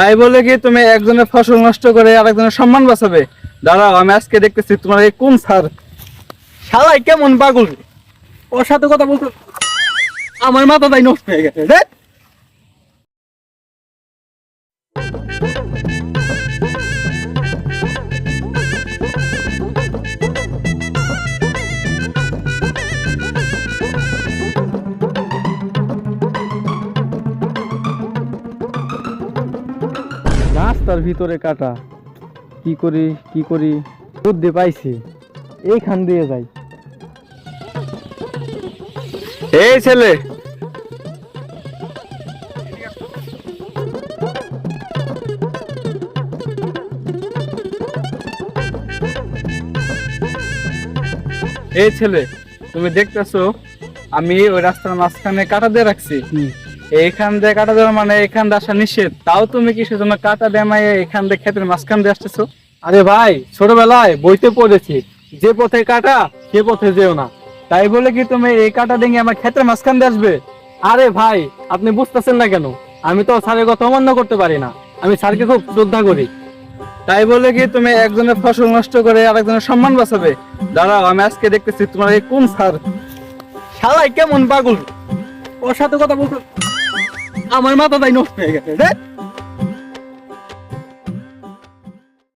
তাই বলে কি তুমি একজনের ফসল নষ্ট করে আরেকজনের সম্মান বাঁচাবে? দাঁড়াও, আমি আজকে দেখতেছি তোমার এই কোন সার শালাই কেমন পাগল ওর সাথে কথা বলতে আমার মাথা মাথাটাই নষ্ট হয়ে গেছে। দেখ। রাস্তার ভিতরে কাটা। কি করি কি করি? বুদ্ধি পাইছি। এইখান দিয়ে যাই। এই ছেলে! এই ছেলে তুমি দেখতেছো আমি ওই রাস্তার মাঝখানে কাটা দিয়ে রাখছি। এইখান দিয়ে কাটা দেওয়া মানে এখান দিয়ে আসা নিষেধ। তাও তুমি কি সেজন্য কাটা দেমাই এখান দিয়ে ক্ষেতের মাঝখান দিয়ে আসতেছো? আরে ভাই ছোটবেলায় বইতে পড়েছি যে পথে কাটা সে পথে যেও না। তাই বলে কি তুমি এই কাটা ডেঙে আমার ক্ষেতের মাঝখান দিয়ে আসবে? আরে ভাই আপনি বুঝতেছেন না কেন? আমি তো স্যারের কথা অমান্য করতে পারি না। আমি স্যারকে খুব শ্রদ্ধা করি। তাই বলে কি তুমি একজনের ফসল নষ্ট করে আরেকজনের সম্মান বাঁচাবে? দাঁড়াও আমি আজকে দেখতেছি তোমার এই কোন স্যার? শালাই কেমন পাগল? ওর সাথে কথা বলতে আমার মা বাবাই নষ্ট হয়ে গেছে। দেখ